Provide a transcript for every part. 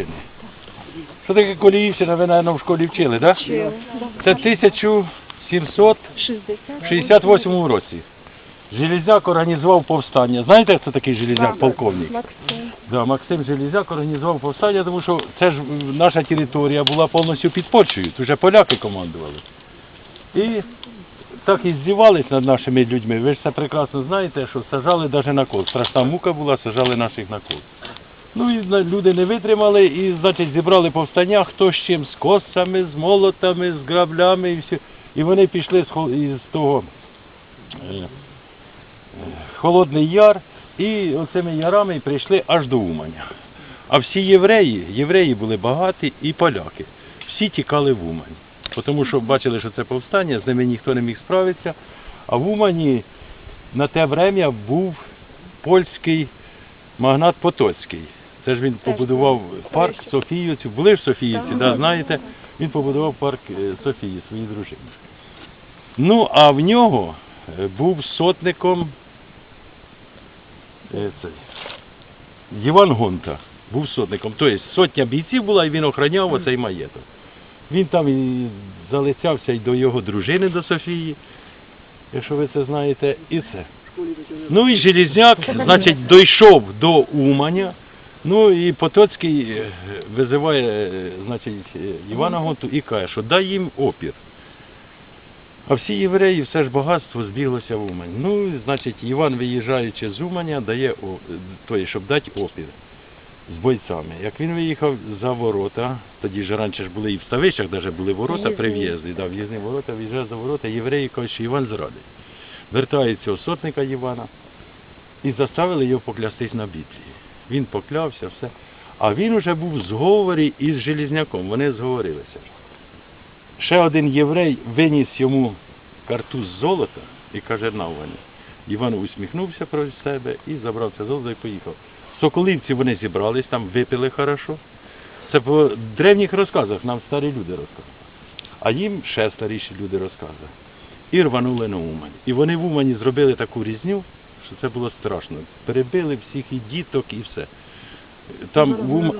Коліївщини. Що таке Коліївщина, ви, мабуть, в школі вчили, так? Це 1768 році. Железяк організував повстання. Знаєте, хто такий Железяк, полковник? Максим. Да, Максим Железяк організував повстання, тому що це ж наша територія була повністю під Польщею, тут вже поляки командували. І так і здівались над нашими людьми. Ви ж це прекрасно знаєте, що сажали навіть на кол. Страшна мука була, сажали наших на кол. Ну і люди не витримали і, значить, зібрали повстання, хто з чим, з косами, з молотами, з граблями і все. І вони пішли з, того е, е, Холодний Яр, і оцими ярами прийшли аж до Уманя. А всі євреї, євреї були багаті і поляки. Всі тікали в Умань. Тому що бачили, що це повстання, з ними ніхто не міг справитися. А в Умані на те время був польський магнат Потоцький. Це ж він побудував парк Софіївці. Були ж Софіївці, да, знаєте? Він побудував парк е, Софії своїй дружині. Ну, а в нього е, був сотником е, цей, Іван Гонта був сотником. Тобто сотня бійців була і він охороняв оцей маєток. Він там і залицявся і до його дружини, до Софії, якщо ви це знаєте, і це. Ну і Железняк, значить, дійшов до Уманя. Ну і Потоцький е, визиває, е, значить, е, Івана Гонту і каже, що дай їм опір. А всі євреї, все ж багатство збіглося в Умань. Ну, значить, Іван, виїжджаючи з Уманя, дає, той, щоб дати опір з бойцями. Як він виїхав за ворота, тоді ж раніше ж були і в Ставищах, навіть були ворота при в'їзді, да, в'їзні ворота, в'їжджає за ворота, євреї кажуть, що Іван зрадить. Вертають цього сотника Івана і заставили його поклястись на Біблії. Він поклявся, все. А він уже був в зговорі із Желізняком, вони зговорилися. Ще один єврей виніс йому картуз золота і каже, на Ваня. Іван усміхнувся про себе і забрав це золото і поїхав. Соколівці вони зібрались, там випили хорошо. Це по древніх розказах нам старі люди розказують. А їм ще старіші люди розказують. І рванули на Умань. І вони в Умані зробили таку різню, що це було страшно. Перебили всіх і діток, і все. Там в Умані...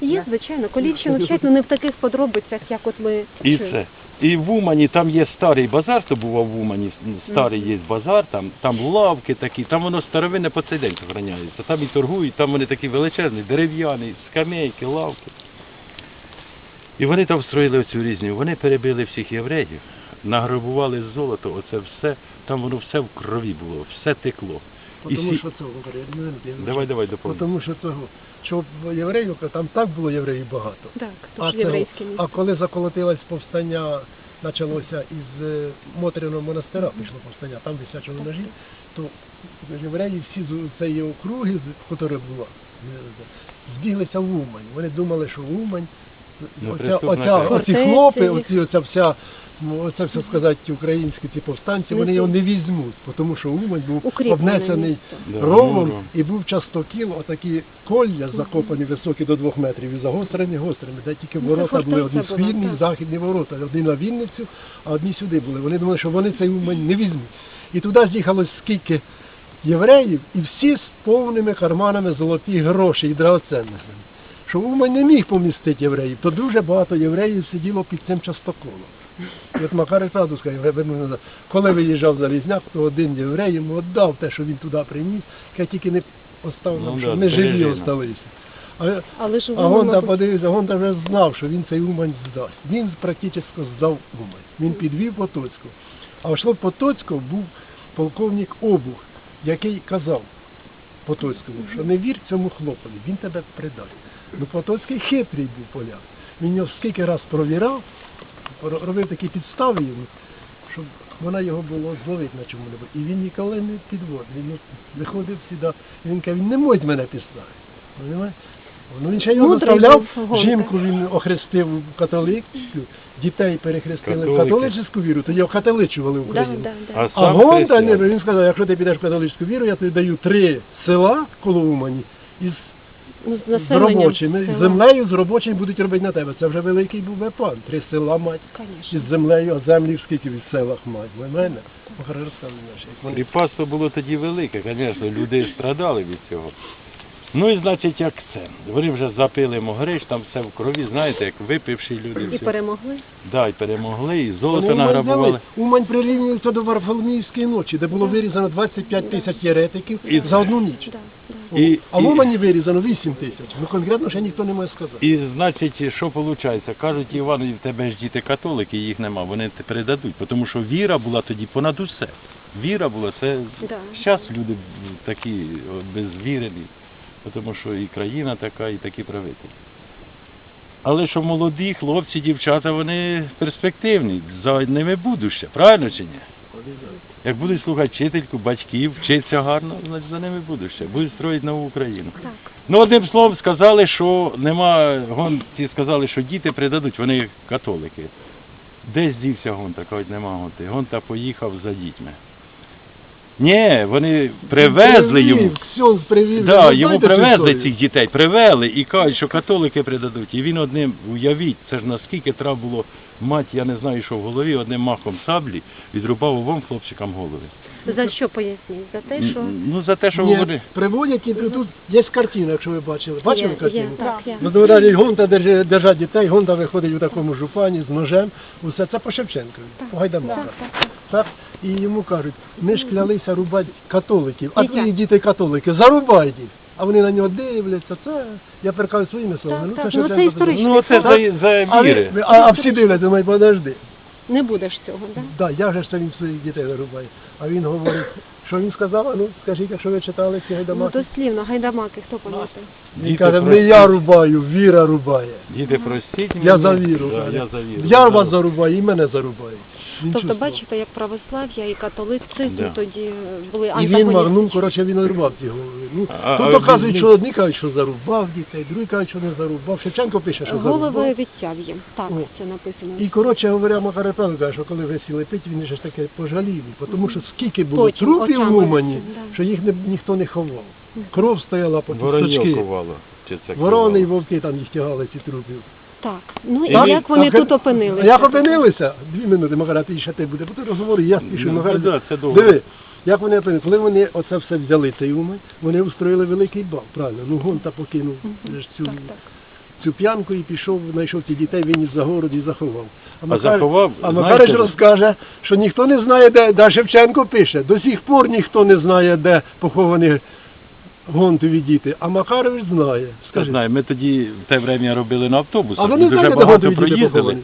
Є, звичайно, колівщину вчать, але не в таких подробицях, як от ми І це. І в Умані там є старий базар, хто бував в Умані, старий є базар, там, там лавки такі, там воно старовинне по цей день охороняється. Там і торгують, там вони такі величезні, дерев'яні, скамейки, лавки. І вони там строїли цю різню. Вони перебили всіх євреїв, награбували золото, оце все, там воно все в крові було, все текло. І Тому сі- що цього, говорю, я не знаю, Давай, давай, доповню. Тому що цього, що євреїв, там так було євреїв багато. Так, тож цього- єврейське місце. а коли заколотилось повстання, почалося із е, Мотряного монастира, пішло повстання, там висячили ножі, то євреї всі з цієї округи, з- яка була, е, збіглися в Умань. Вони думали, що Умань, оця, оця, оці хлопи, оці, оця вся, ну, оце все сказати, українські ці повстанці, вони його не візьмуть, тому що Умань був обнесений ровом ну, і був частокіл, отакі колля закопані високі до двох метрів і загострені гострими, де тільки Ну, ворота були одні східні, західні ворота, одні на Вінницю, а одні сюди були. Вони думали, що вони цей Умань не візьмуть. І туди з'їхалось скільки євреїв, і всі з повними карманами золоті гроші і драгоценностями. Що Умань не міг помістити євреїв, то дуже багато євреїв сиділо під цим частоколом. І от Макар правду сказав, коли виїжджав Залізняк, то один єврей йому віддав те, що він туди приніс, я тільки не оставив, Ну щоб да, ми живі ну. А, Але ж а воно, Гонта подивився, Гонта вже знав, що він цей Умань здасть. Він практично здав Умань. Він підвів Потоцького. А в Потоцького був полковник Обух, який казав Потоцькому, що не вір цьому хлопові, він тебе придасть. Ну Потоцький хитрий був поляк. Він його скільки раз провірав, робив такі підстави йому, щоб вона його було зловити на чому-небудь. І він ніколи не підводив. Він виходив сюди, і він каже, він не може мене підставити. Ну він ще його Мудрий заставляв, був Гонта. жінку він охрестив в католицьку, дітей перехрестили в Католики. католицьку віру, то його католичували в да, Україні. да, да. А А сам Гонта ні, християн. він сказав, якщо ти підеш в католицьку віру, я тобі даю три села коло Умані із Ну, з з населенням робочими, з села. землею з робочими будуть робити на тебе. Це вже великий був вепан. Три села мать. Конечно. Із землею, а землі скільки від селах мать. Ви мене? Розказує наше. Як вони Кріпацтво було тоді велике, звісно, люди страдали від цього. Ну і значить, як це. Вони вже запили могриш, там все в крові, знаєте, як випивші люди. І все. перемогли. Да, і перемогли, і Вони золото Умань награбували. взяли. Умань прирівнюється до Варфоломіївської ночі, де було вирізано 25 тисяч єретиків І- за одну ніч. Да, да. І- а в і- Умані вирізано 8 тисяч. Ну конкретно ще ніхто не може сказати. І значить, що виходить? Кажуть, Іван, в тебе ж діти католики, їх нема, вони те передадуть, тому що віра була тоді понад усе. Віра була, це Да. зараз люди такі о, безвірені, тому що і країна така, і такі правителі. Але що молоді хлопці, дівчата, вони перспективні, за ними будуще, правильно чи ні? Як будуть слухати вчительку, батьків, вчитися гарно, значить за ними будуще. Будуть строїти нову Україну. Так. Ну, одним словом, сказали, що нема гонті, сказали, що діти придадуть, вони католики. Десь дівся гонта, кажуть, нема гонти. Гонта поїхав за дітьми. Ні, вони привезли йому. Все привезли. Да, Ви йому знаєте привезли цих дітей, привели і кажуть, що католики придадуть. І він одним, уявіть, це ж наскільки треба було мать, я не знаю, що в голові, одним махом саблі відрубав обом хлопчикам голови. За що поясніть? За те, що Ну за те, що Ні, вони. приводять, і тут є картина, якщо ви бачили. Бачили є, картину? є, так, є. Ну, говорять, Гонта держа, держа дітей, Гонта виходить у такому жупані з ножем. Усе це по Шевченкові, по Гайдамаку. Так, так, так. Так? І йому кажуть, ми ж клялися рубати католиків, а твої діти католики, зарубай їх. А вони на нього дивляться, це я перекажу своїми словами. Так, це так, ну, це історичний історично. Ну це за, за міри. віри. а, а всі дивляться, думають, подожди. Не будеш цього, так? Да, я вже ж це він своїх дітей зарубає. А він говорить, що він сказав, а ну скажіть, якщо ви читали ці Ну, гайдамаки. дослівно, гайдамаки, хто пам'ятає? Він Діти каже, не простіть. я рубаю, віра рубає. Діти, простіть Я мене. за віру. Да, каже. я за віру. Я вас зарубаю, і мене зарубають. Він Тобто, чувствував. бачите, як православ'я і католицизм Да. тоді були І він антагоністичні. магнув, коротше, він рубав ці голови. Ну, А- тут доказують, що одні кажуть, що зарубав дітей, другі кажуть, що не зарубав. Шевченко пише, що Голови зарубав. відтяв їм. Так, О. це написано. І, коротше говоря, Макар каже, що коли висіли пить, він же ж таке пожалів. Тому що скільки було Потім в Умані, да. що їх не, ніхто не ховав. Кров стояла по Вороньо кісточки. Чи це Ворони і вовки там їх тягали ці трупів. Так. Ну і Так? як вони Так, тут опинилися? А як опинилися? Дві минути, Макара, ти ще ти буде. Бо ти розговор, я спішу. Ну, Макар, да, це довго. Диви, як вони опинилися. Коли вони оце все взяли, цей Умань, вони устроїли великий бал, правильно. Ну, Гонта покинув Мгм. ж цю, Так, так. Цю п'янку і пішов, знайшов цих дітей, виніс за город і заховав. А заховав, а Макарич розкаже, що ніхто не знає, де, де Шевченко пише. До сих пор ніхто не знає, де поховані гонтові діти. А Макарович знає. Я Скажи. знаю, ми тоді в те время робили на автобусах, А вони знають, де гонтові діти поховані?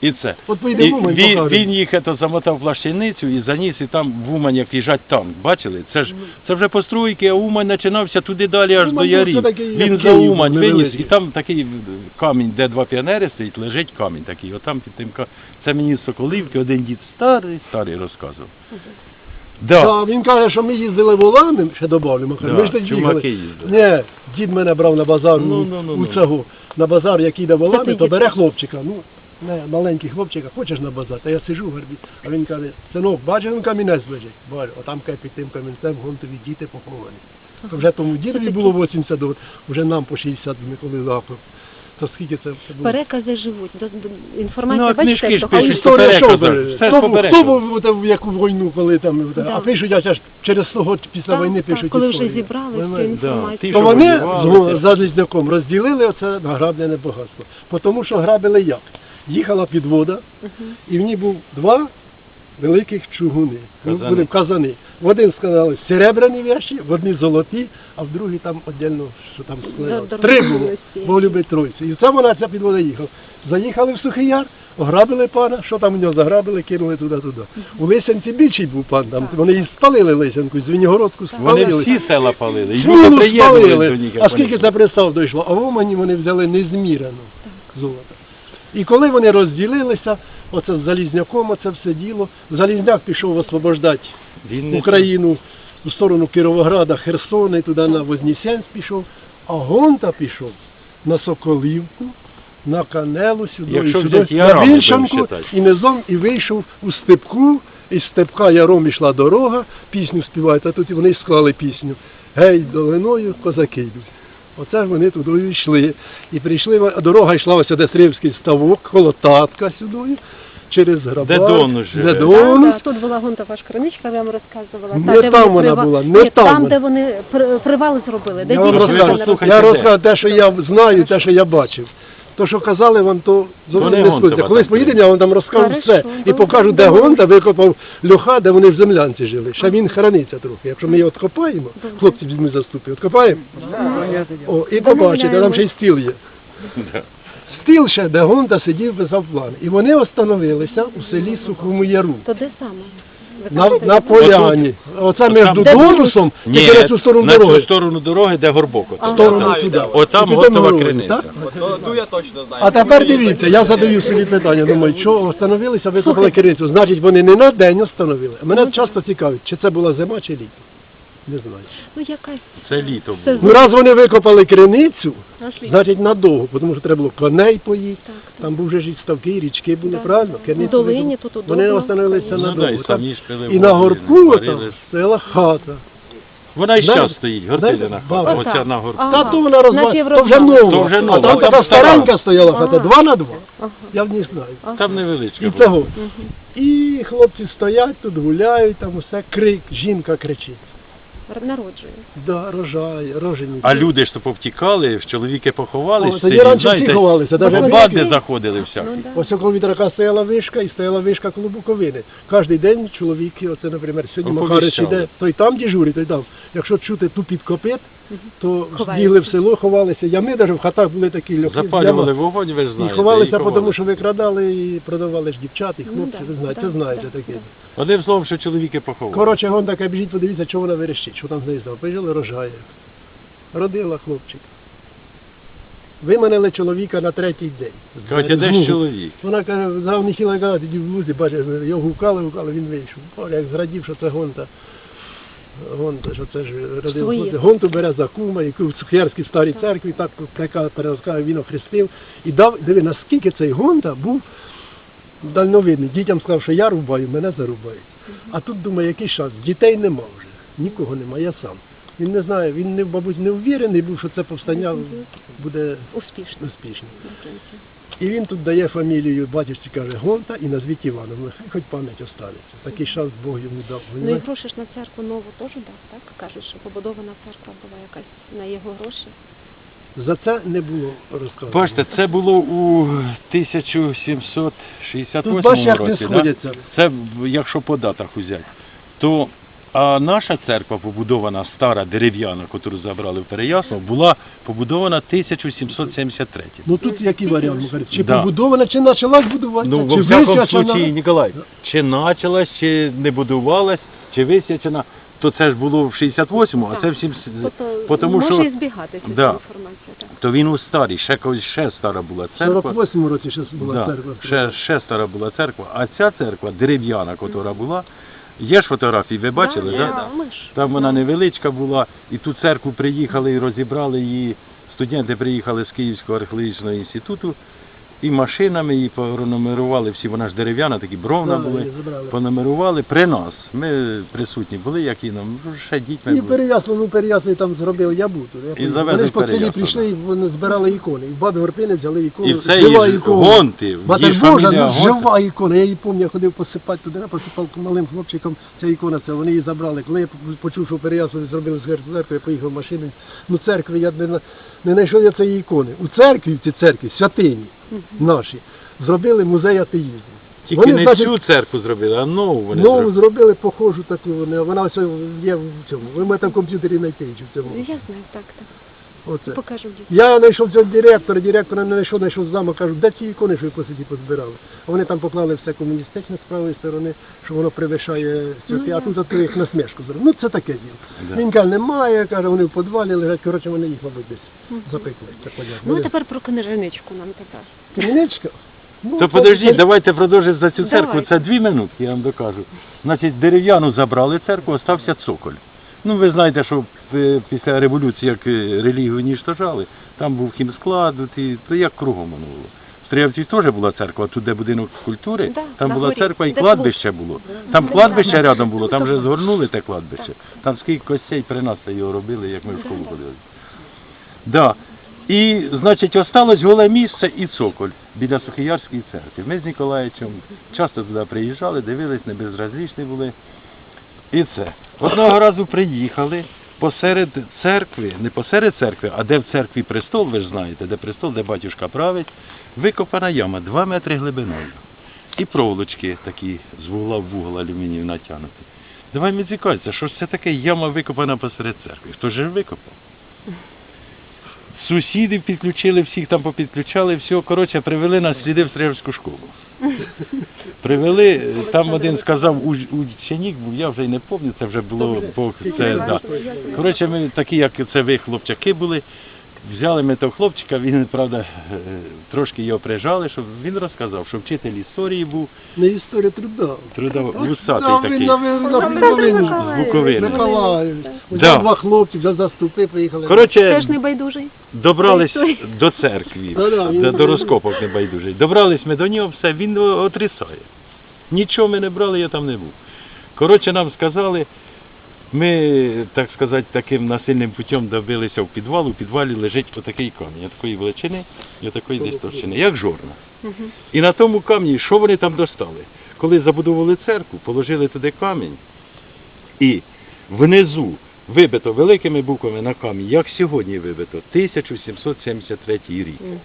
І це. От поїде І в він, він їх ето, замотав в плащаницю і заніс, і там в Умань як їжджать танк. Бачили? Це ж це вже постройки, а Умань починався туди далі аж Умань до ярів. все-таки, як Він за Київ, Умань виніс, і там такий камінь, де два піонери стоїть, лежить камінь такий. Отам під тим ка- Це мені з Соколивки один дід старий, старий розказував. Да. Да, він каже, що ми їздили волами, ще добавлю, Макар. Да, ми ж тоді чумаки їхали. їздили. Ні, дід мене брав на базар Ну, у, ну, ну, у ну. цього, на базар, який йде волами, ти то бере хлопчика. Ну, не, маленький хлопчика, хочеш на базар, та я сижу в горбі. А він каже, синок, бачиш, він камінець лежить. Бачу, отам каже, під тим камінцем гонтові діти поховані. То вже тому дідові було 80 років, вже нам по 60, ми коли запив. То скільки це, було? Перекази живуть. До- до- Інформація, Ну, а бачите, книжки ж що А пишуть. історія що бере? Все Хто, по був- хто був в яку війну, коли там, Да. а пишуть, а ж через 100 років після Так, війни так, пишуть коли вже історію. зібрали всю Понимаєте? Інформацію. ті, То що вони воювали, з залізняком розділили оце награблене багатство. Бо Тому що грабили як? Їхала підвода, і в ній був два великих чугуни. Казани. Були казани. В один сказали серебряні вещі, в одні золоті, а в другий там віддільно, що там. Дор- Три було, бо любить тройці. І це вона ця підвода їхала. Заїхали в Сухий Яр, ограбили пана, що там у нього заграбили, кинули туди-туди. У Лисянці більший був пан, там вони і спалили Лисянку, з Вінігородську Вони всі села палили. І люди до спалили. них. А скільки це пристав дійшло? А в Умані вони взяли незмірено золота. І коли вони розділилися, оце з Залізняком, оце все діло, Залізняк пішов освобождати Україну в сторону Кіровограда, Херсона і туди на Вознесенськ пішов, а Гонта пішов на Соколівку, на Канелу сюди, Якщо і сюди взяти на Вільшанку, і низом і вийшов у степку, із степка яром ішла дорога, пісню співають, а тут вони склали пісню. Гей, долиною козаки йдуть. Оце ж вони туди йшли. І прийшли, а дорога йшла ось де Сривський ставок, коло татка сюди. через Грабар. Де Донус живе. Де Донус. да, тут була гонтова шкраничка, я вам розказувала. Не Та, де там вона прив... була, не Ні, там там, де вони привали зробили, де Я вам слухайте, Я розказую те, що я знаю, те, що я бачив. То, що казали вам, то зовсім не не Гонтова. Колись поїдемо, я вам там розкажу Хорошо, все. І добре, покажу, де добре. Гонта викопав льоха, де вони в землянці жили. Ще він храниться трохи. Якщо ми його откопаємо, хлопці візьмуть заступи, откопаємо. О, і побачите, там ще й стіл є. Стіл ще, де Гонта сидів, писав план. І вони остановилися у селі Сухому Яру. То де саме? На, на поляні. Оце між Там- Де Донусом і Ні, через цю сторону на цю дороги. сторону дороги, де горбок. Ага. Сторону сюди. Отам туди готова дороги, криниця. так? Ту я точно знаю. А тепер дивіться, я задаю собі питання, думаю, що встановилися, витопили керницю. Значить, вони не на день встановили. Мене часто цікавить, чи це була зима, чи літо. Не знаю. Ну якась Це літо Це було. Ну раз вони викопали криницю, значить надовго, тому що треба було коней поїти. Так, так. Там був вже ж і ставки, і річки були, Да. правильно? В Керницю долині викопали. тут удобно. Вони встановилися Ну, да, надовго. і Там- самі ж пили І на горбку там ж. стояла хата. Вона і зараз стоїть, знаєте, хата. Оця на горбку. Ага. Та то вона Наче. То вже нова. То вже нова, А там там така старенька стояла хата, Ага. два на два. Ага. Я в ній знаю. Ага. Там невеличка І була. цього. Мгм. І хлопці стоять тут, гуляють, там усе крик, жінка кричить. Народжує. Да, рожає, рожені. А люди ж то повтікали, чоловіки поховались, О, тоді раніше всі ховалися, навіть в банди заходили всякі. Ну, да. Ось около вітрака стояла вишка і стояла вишка коло Буковини. Кожний день чоловіки, оце, наприклад, сьогодні Макарич іде, той там дежурить, той там. Якщо чути тупіт копит, то бігли в село, ховалися. Ями навіть в хатах були такі льохи. Запалювали вогонь, ви ж І ховалися, тому що викрадали і продавали ж дівчат, і Ну, хлопці, ви знаєте, це знаєте таке. Одним словом, що чоловіки поховали. Коротше, вон така біжіть, подивіться, що вона верещить, що там з нею стало. Поїжджали, рожає. Родила хлопчик. Виманили чоловіка на третій день. Кажуть, де ж чоловік? Вона каже, хотіла казати, в вузі, бачиш, його гукали, гукали, він вийшов. Як зрадів, що це гонта. Гонта, що це ж родив Гонту бере за кума, яку в Цукерській старій церкві, так перерозказує, він охрестив. І дав, диви, наскільки цей гонта був дальновидний. Дітям сказав, що я рубаю, мене зарубають. А тут думаю, який шанс? Дітей нема вже, нікого нема, я сам. Він не знає, він мабуть, не ввірений був, що це повстання буде Успішно. І він тут дає фамілію, батюшці каже, Гонта і назвіть Іваном. Хай хоч пам'ять останеться. Такий шанс Бог йому дав. Ну і гроші ж на церкву нову теж дав, так? Кажуть, що побудована церква була якась на його гроші. За це не було розказано. Бачите, це було у 1768 Тут бачиш, як не році. Да? сходяться. Це якщо по датах взяти. То а наша церква побудована стара дерев'яна, яку забрали в Переяслав, була побудована 1773. Ну тут який варіант? ви Чи Да. побудована, чи почалась будуватися, Ну, чи в всякому висвячена? случаї, Ніколай, чи почалась, чи не будувалась, чи висвячена, то це ж було в 68-му, а це в 70 Тобто може що і збігатися Да. ця інформація. Так. то він у старій, ще колись ще стара була В церква. 48 році ще була Да, церква. ще, ще стара була церква, а ця церква дерев'яна, яка була. Є ж фотографії, ви бачили, да? да? Да, ми ж. Там вона невеличка була, і ту церкву приїхали і розібрали її. Студенти приїхали з Київського археологічного інституту і машинами її пронумерували всі, вона ж дерев'яна, такі бровна Да, були. її забрали. Понумерували при нас. Ми присутні були, які нам ну, ще дітьми І були. Переяслав, ну Переяслав там зробив. Я пам'ятаю. завезли Вони ж по селі Переяслав, прийшли і вони збирали ікони. І в бабі Горпини взяли ікону. І все жива її ікона. гонти, її Божа, фамілія ну жива ікона. Я її пам'ятаю, я ходив посипати туди, я посипав малим хлопчиком ця ікона, це вони її забрали. Коли я почув, що Переяславі зробили з церкви, я поїхав машиною. Ну церкви я не, на- не знайшов я цієї ікони. У церкві, в цій церкві, святині наші, зробили музей атеїзму. Тільки Вони, не значить, цю церкву зробили, а нову вони Нову зробили. зробили похожу таку, вони, вона ось є в цьому. Ви мене в комп'ютері знайти в цьому. Я знаю, так, так. Оце. Покажу. Я знайшов цього директора, директора не знайшов, знайшов замок, кажу, де ці ікони, що ви посиді позбирали. А вони там поклали все комуністичне з правої сторони, що воно превишає святі, а тут ото їх насмішку зробили. Ну це таке діло. Да. Він каже, немає, каже, вони в підвалі лежать, коротше, вони їх, мабуть, десь запекли. Ну а Вони- тепер про книженичку нам тепер. Криницька? Ну, То подождіть, давайте продовжимо за цю церкву. Давайте. Це дві минутки, я вам докажу. Значить, дерев'яну забрали церкву, остався цоколь. Ну, ви знаєте, що після революції, як е, релігію ніштожали, там був хімсклад, і, то як кругом воно було. В Стріявці теж була церква, тут де будинок культури, Да, там була горі, церква і де кладбище було. Там кладбище рядом було, там вже згорнули те кладбище. Там скільки костей при нас його робили, як ми в школу ходили. Да. І, значить, осталось голе місце і цоколь біля Сухоярської церкви. Ми з Ніколаєчем часто туди приїжджали, дивились, не безразлічні були. І це. Одного разу приїхали посеред церкви, не посеред церкви, а де в церкві престол, ви ж знаєте, де престол, де батюшка править, викопана яма 2 метри глибиною. І проволочки такі з вугла в вугол алюмінів натягнуті. Давай ми цікавиться, що ж це таке яма викопана посеред церкви? Хто ж викопав? Сусідів підключили, всіх там попідключали, все, коротше, привели нас сліди в Стрижську школу. Привели, там один сказав, уч- ученик був, я вже й не пам'ятаю, це вже було, Бог, це, да. Коротше, ми такі, як це ви, хлопчаки були, взяли ми того хлопчика, він, правда, трошки його прижали, щоб він розказав, що вчитель історії був, Не історія труда. трудов, Да, вусатий такий, з Буковини. Миколаївич. Ось Да. Два хлопці вже заступи, поїхали. Коротше, Теж не байдужий. Добрались до церкви, до, до розкопок небайдужий. Добрались ми до нього, все, він о- отрицає. Нічого ми не брали, я там не був. Коротше, нам сказали, ми, так сказати, таким насильним путем добилися в підвал, у підвалі лежить отакий камінь, такої величини і отакої десь товщини, як жорна. І на тому камні, що вони там достали? Коли забудовували церкву, положили туди камінь, і внизу вибито великими буквами на камінь, як сьогодні вибито, 1773 рік. Мгм.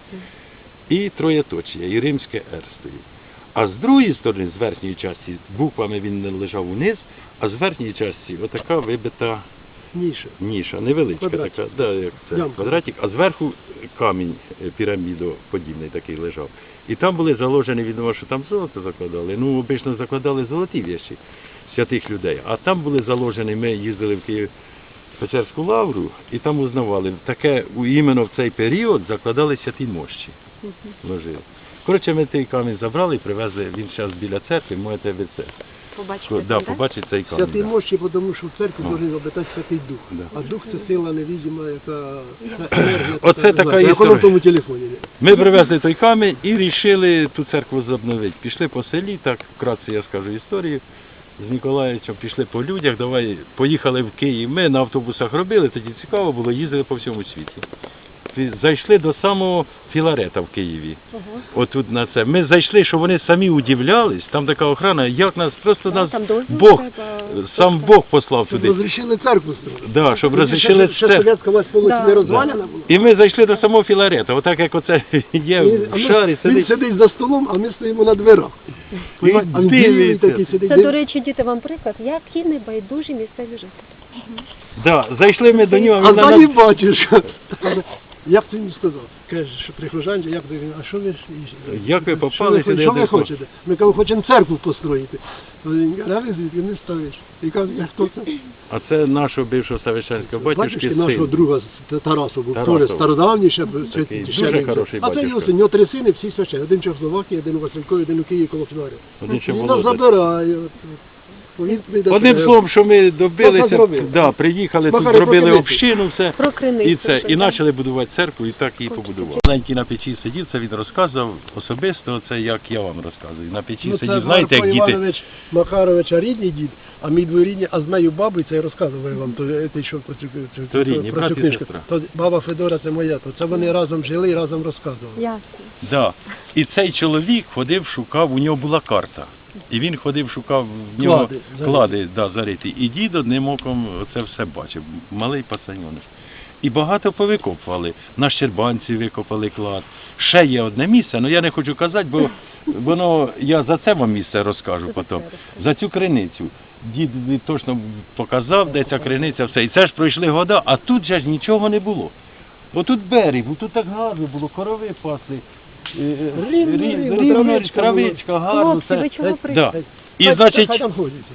І троєточія, і римське Р стоїть. А з другої сторони, з верхньої частини, буквами він лежав униз, а з верхньої частини отака вибита Ніша. ніша, невеличка Квадратик. така, да, як це, Ямка. квадратик, а зверху камінь е, пірамідоподібний такий лежав. І там були заложені, відомо, що там золото закладали. Ну, обично закладали золоті віші святих людей. А там були заложені, ми їздили в Київ Печерську лавру, і там узнавали, таке у- іменно в цей період закладали святі мощі. Ложили. Коротше, ми той камінь забрали і привезли, він зараз біля церкви, можете ви це. Побачите. Да, побачить цей камінь. Святий да. мощі, тому що в церкві повинен обитати Святий Дух. Да. А Дух це сила невидима, яка це енергія. Оце така знаю, Як в тому телефоні. Ми привезли той камінь і вирішили ту церкву забновити. Пішли по селі, так вкратце я скажу історію. З Ніколаєвичем пішли по людях, давай поїхали в Київ. Ми на автобусах робили, тоді цікаво було, їздили по всьому світі. Зайшли до самого Філарета в Києві. Отут на це. Ми зайшли, що вони самі удивлялись, там така охрана, як нас просто нас там Бог, треба. сам Бог послав Щоб туди. розрішили церкву строїти. Да, щоб розрішили ще, це. совєтська власть повністю Да. не розвалена була. І ми зайшли до самого Філарета, отак як оце є І- в ми- шарі Він сидить. сидить за столом, а ми стоїмо на дверах. Понімаєш? А він дивиться. такий сидить. Це, до речі, діти вам приклад, які небайдужі місцеві жителі. Да, зайшли ми до нього, А він на далі нас... бачиш. Як ти мені сказав? Каже, що прихожанці, як ти, а що ви ж- Як ви що ви. Що ви хочете? Ми кажемо, хочемо церкву построїти. Ви звідки не ставиш? І каже, «А хто це? А це нашого бившого Савишенського батюшки Батюшки нашого друга з Тарасу був, Тарасов. теж стародавній ще дуже священник. хороший А це батюшка. його син, у нього три сини, всі священні. Один в Чехословакії, один у Василькові, один у Києві коло Фінаря. Один ще Він нас Володя. забирає. от, от. Одним словом, що ми добилися, да, приїхали, тут зробили общину, все. І це, і почали будувати церкву, і так її побудували. Маленький на печі сидів, це він розказував особисто, це як я вам розказую. На печі Ну, сидів, знаєте, як діти. Іванович Макаровича рідний дід, а мій двоюрідний, а з моєю бабою, це я розказував вам, то, е, ти що про цю, цю, То рідні, про цю книжку. То баба Федора це моя, то це вони разом жили і разом розказували. Ясно. Да. І цей чоловік ходив, шукав, у нього була карта. І він ходив, шукав в нього Клади, клади, да, зариті. І дід одним оком це все бачив, малий пацаньониш. І багато повикопували. На Щербанці викопали клад. Ще є одне місце, але я не хочу казати, бо воно я за це вам місце розкажу потім. за цю криницю. Дід точно показав, де ця криниця, все. І це ж пройшли года, а тут же ж нічого не було. Бо тут берег, тут так гарно було, корови пасли. Рівно, травичка гарно. Хлопці, все. ви чого прийшли? І значить,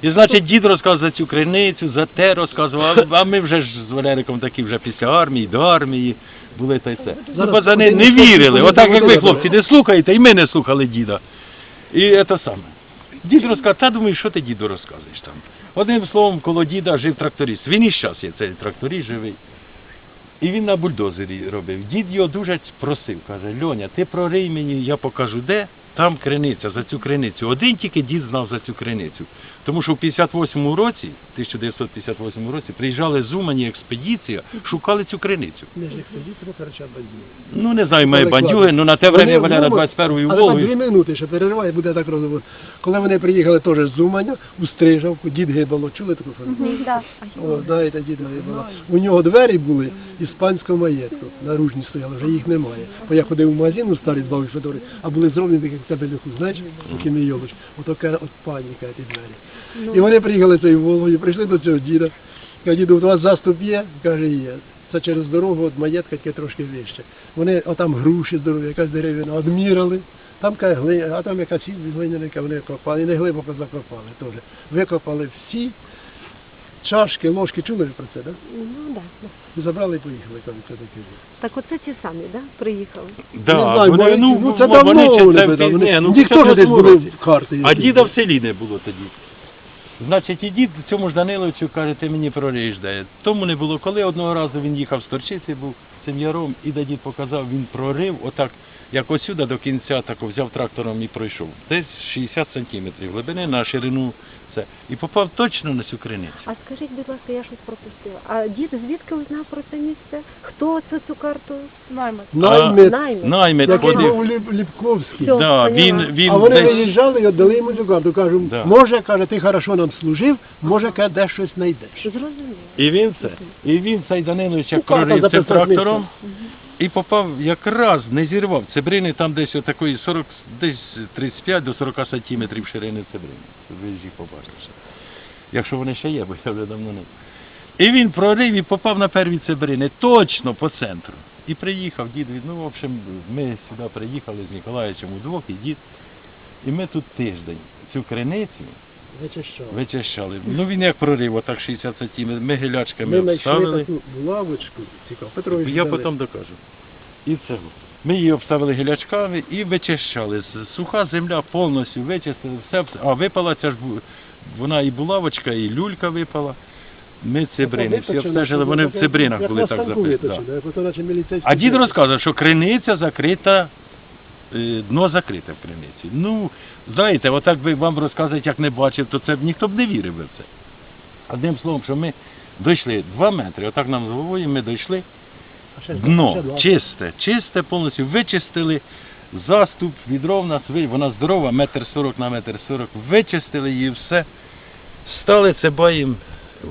і значить дід розказав за цю криницю, за те розказував, а, а ми вже ж з Валериком такі вже після армії, до армії були та й все. Ну, пацани не вірили, отак як ви, хлопці, не слухаєте, і ми не слухали діда. І це саме. Дід розказав, та думаю, що ти діду розказуєш там. Одним словом, коло діда жив тракторист. Він і зараз є цей тракторист живий. І він на бульдозері робив. Дід його дуже просив, каже, Льоня, ти прорий мені, я покажу де, там криниця, за цю криницю. Один тільки дід знав за цю криницю. Тому що в 58 році, 1958 році, приїжджали з Умані експедиція, шукали цю криницю. Не ж експедиція, короче, бандюги. Ну не знаю, має бандюги, кладуть. ну на те Вони время Валера в Умань- 21-ю Але на дві минути ще перериває, буде так розговор. Коли вони приїхали теж з Уманя, у Стрижавку, дід Гибало, чули таку фамілію? Да. О, знаєте, дід Гибало. У нього двері були із панського маєтку, наружні стояли, вже їх немає. Бо я ходив в магазин у старій з бабою Федори, а були зроблені такі як тебе знаєш, які не йолоч. Ото каже, от паніка ті двері. І вони приїхали цією Волгою, прийшли до цього діда. Каже, діду, у вас заступ є? Каже, є. Це через дорогу від маєтка яке трошки вище. Вони отам груші здорові, якась деревина, одмірали. Там каже, гли, а там якась глиняника вони копали, і не глибоко закопали теж. Викопали всі чашки, ложки, чули ви про це, так? Ну да. І забрали і поїхали там це таке. Так оце ті самі, да, приїхали? Да, знаю, вони, вони- ну, ну, це давно вони це би, в- да, вони- ні, ну, ніхто ж десь 58 були в карти. А діда в селі не було тоді. Значить, і дід цьому ж Даниловичу каже, ти мені прориждає. Тому не було коли. Одного разу він їхав з Торчиці, був сем'яром, і дід показав, він прорив, отак, як осюди до кінця, так взяв трактором і пройшов. Десь 60 сантиметрів глибини на ширину це. І попав точно на цю криницю. А скажіть, будь ласка, я щось пропустила. А дід звідки узнав про це місце? Хто це цю карту? Наймит. Наймит, Наймит. Наймит ходив. був Ліп- Ліпковський. Всьо, Да, він, поняла. він а вони десь... виїжджали і віддали йому цю карту. Кажуть, Да. може, каже, ти хорошо нам служив, може, каже, де щось знайдеш. Зрозуміло. І він це, і він цей Данилович як Ну, карта прорив цим записала трактором і попав якраз, не зірвав. Цибрини там десь отакої 40, десь 35 до 40 сантиметрів ширини цибрини. Ви ж їх побачите. Якщо вони ще є, бо я вже давно не. І він прорив і попав на перві цибрини, точно по центру. І приїхав дід, ну, в общем, ми сюди приїхали з Ніколаєвичем удвох і дід. І ми тут тиждень цю криницю Вичищали. вичищали. Ну він як прорив, отак 60 сантиметрів. Ми гілячками Ми знайшли обставили. таку лавочку, цікаво, Петрович Я потім докажу. І це. Ми її обставили гілячками і вичищали. Суха земля повністю вичистили, все, все. А випала ця ж бу- вона і булавочка, і люлька випала. Ми цибрини всі Виточено, обстежили, вони в як- цибринах як були на так станку записані. виточено, як ото наче міліцейський А дід розказує, що криниця закрита, дно закрите в криниці. Ну, знаєте, отак би вам розказують, як не бачив, то це б ніхто б не вірив би в це. Одним словом, що ми дійшли два метри, отак нам з головою ми дійшли. Дно чисте, чисте повністю вичистили. Заступ, відро в нас, вона здорова, метр сорок на метр сорок, вичистили її все. Стали це баєм,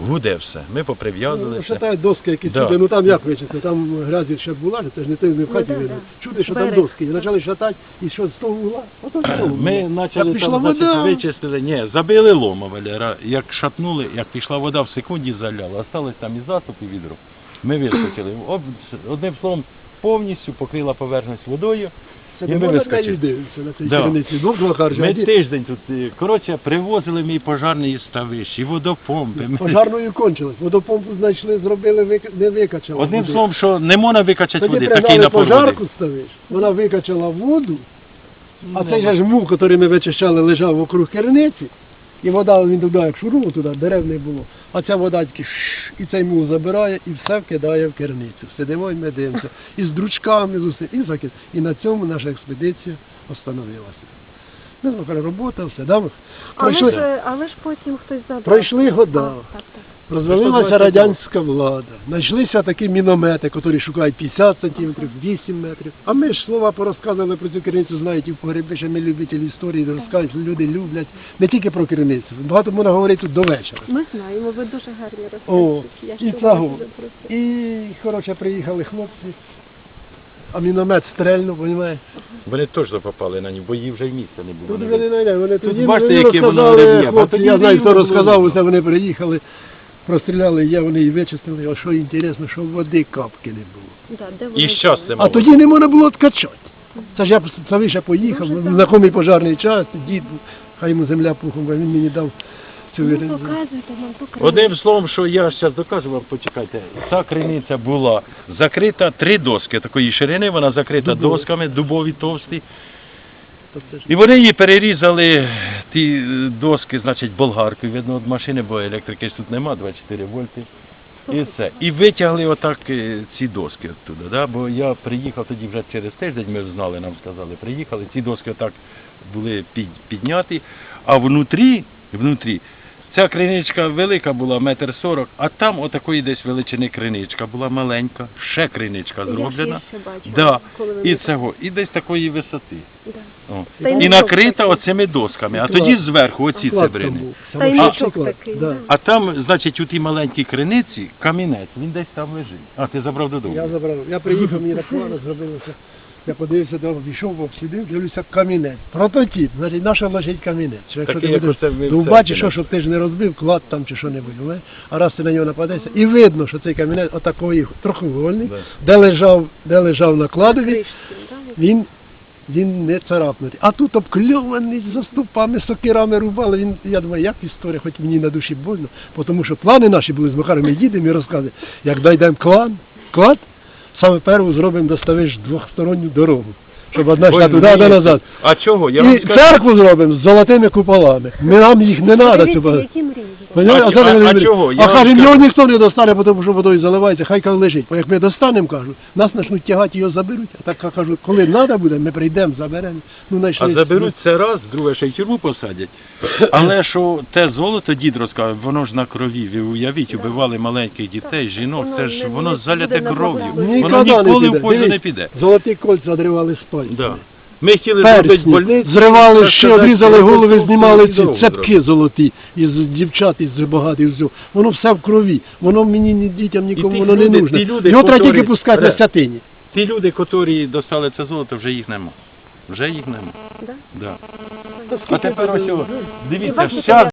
гуде все. Ми Ну, поприв'язували все. Шатають доски, які Да. сюди, ну там як вичисти, там грязі ще була, це ж не ти не в хаті Ну, да, видно. да. Чути, що там Берег. доски. І почали шатати, і що з того угла, ото з того. Ми почали пішла там, значить, вода. вичистили, ні, забили лома, Валера, як шатнули, як пішла вода в секунді заляла, осталось там і заступ, і відро. Ми вискочили. Об- Одним словом, повністю покрила поверхність водою. Це і не ми можна вискочили. навіть на цій Да. керівниці. Ну, два харчі. Ми тиждень тут, е, коротше, привозили мій пожарний ставищ, і водопомпи. Ми- Пожарною кончилось. Водопомпу знайшли, зробили, вик- не викачали. Одним словом, що не можна викачати Тоді води, такий пригнали напор пожарку води. ставиш, вона викачала воду, а цей же ж мух, який ми вичищали, лежав вокруг керниці, і вода він туди, як шурував туди, дерев не було. А ця вода тільки і цей мул забирає і все вкидає в керницю. Сидимо і ми дивимося. І з дручками, з усім, і закид. І на цьому наша експедиція остановилася. Ну, така робота, все. Да? Але Пройшли, ж, але ж потім хтось забрав. пройшли года. Так, так, так. Розвалилася радянська влада. Знайшлися такі міномети, які шукають 50 сантиметрів, 8 метрів. А ми ж слова порозказували про цю керницю, знаєте, в погребі, що ми любителі історії, розказують, люди люблять не тільки про керницю. Багато можна говорити тут до вечора. Ми знаємо, ви дуже гарні О, і цього. І, коротше, приїхали хлопці, а міномет стрельнув, розумієте? Вони точно попали на нього, бо її вже й місця не було. Тут ви не вони тоді бачите, мені яке воно я знаю, хто розказав, усе вони приїхали, простріляли, є, вони і вичистили, а що інтересно, що води капки не було. Да, де І вони щастя А тоді не можна було откачати. Це ж я самі ще поїхав, знайомий пожарний час, дід, хай йому земля пухом, бо він мені дав цю Ну, нам ту Одним словом, що я зараз докажу вам, почекайте, ця криниця була закрита три доски такої ширини, вона закрита Дубові. досками, дубові товсті. І вони її перерізали, ті е, доски, значить, болгаркою, видно, від машини, бо електрики ж тут нема, 24 вольти. І це. І витягли отак е, ці доски оттуда, да? бо я приїхав тоді вже через тиждень, ми знали, нам сказали, приїхали, ці доски отак були підняті, а внутрі, внутрі, ця криничка велика була, метр сорок, а там отакої десь величини криничка була маленька, ще криничка зроблена. Я ще бачила, Да. коли ви І ми- цього, і десь такої висоти. Да. О. Та й І накрита такий. оцими досками, а тоді зверху оці Клад там цибрини. був. Та й Самошедший нічок клад, такий, да. да. А там, значить, у тій маленькій криниці камінець, він десь там лежить. А, ти забрав додому. Я забрав. Я приїхав, мені так погано зробилося. Я подивився, дома, війшов, обслідив, дивлюся камінець. Прототип, значить, наша лежить камінець. Що якщо Такий, ти як будеш оце в довбачиш, що, щоб ти ж не розбив, клад там чи що-небудь, але, а раз ти на нього нападешся, і видно, що цей камінець отакої трохугольний, Да. де лежав, де лежав на кладові, він, він не царапнутий. А тут обкльований за ступами, сокирами рубали. Він, я думаю, як історія, хоч мені на душі больно, тому що плани наші були з Михайлом, ми їдемо і розказуємо, як дійдемо клан, клад, саме першу зробимо доставиш двосторонню дорогу. Щоб одна йшла туди, одна назад. А чого? Я вам І скажу. церкву зробимо з золотими куполами. Ми, нам їх не треба. Подивіться, які мрії. А- А, а- а чого? Я А вам кажемо, скажу. його ніхто не достане, тому що водою заливається, хай каже лежить. Бо як ми достанемо, кажу, нас почнуть тягати, його заберуть. А так кажу, коли треба буде, ми прийдемо, заберемо. Ну, А заберуть це раз, друге ще й тюрму посадять. Але що те золото дід розказав, воно ж на крові. Ви уявіть, убивали маленьких дітей, жінок, це ж воно заляте кров'ю. Воно Ніколи в пользу не піде. Золоті кольця дривали з пальців. Да. Ми хотіли зробити Персні, больницю. зривали так ще, сказати, обрізали голови, дорогу знімали ці зробити. цепки золоті із дівчат, із багатих всього. Воно все в крові. Воно мені ні дітям нікому ті воно не нужно. ті люди, Його треба котрі- тільки пускати на Ре. святині. Ті люди, які достали це золото, вже їх нема. Вже їх нема. Да? Да. А тепер ось, о, дивіться, вся